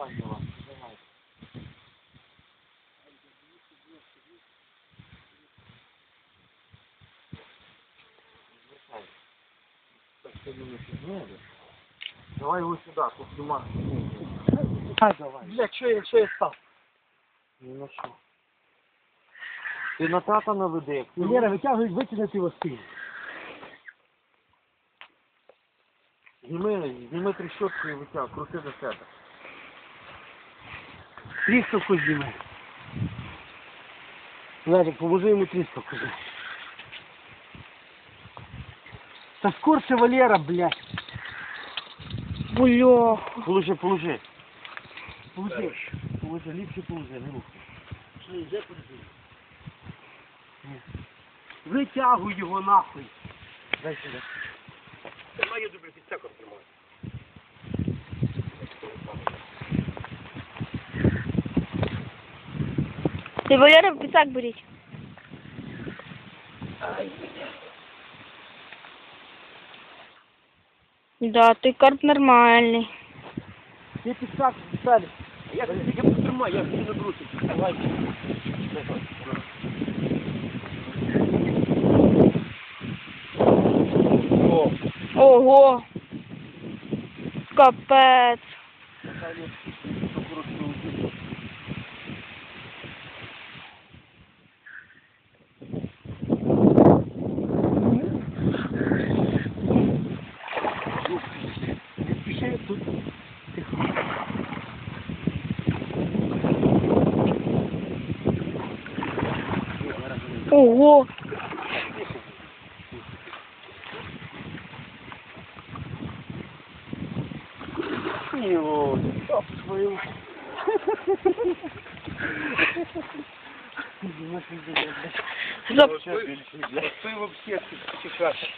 Давай, давай, давай. Не. Давай його сюди, тут нема. А, давай. Бля, що я, що я став? Ні на що. Ти на тата наведи. як ти Лера, витягуй, витягнути його з Зніми, зніми тріщотку і витяг, крути до себе. Тріскавку зніми. Лерик, поможи йому тріскавку. зняти. Та скорше Валера, блядь. Бля. Положи, положи. Положи. Положи, ліпше положи, не рух. Витягуй його нахуй. Дай сюди. Ти Валера в пісак беріть. Да, ти карп нормальний. Ти підсак, підсадиш. Я тільки потримаю, я не набрушу. Давай. Ого. Капець. тут тихо. Ого! Его, топ свою. Зап... Ты вообще чешешь.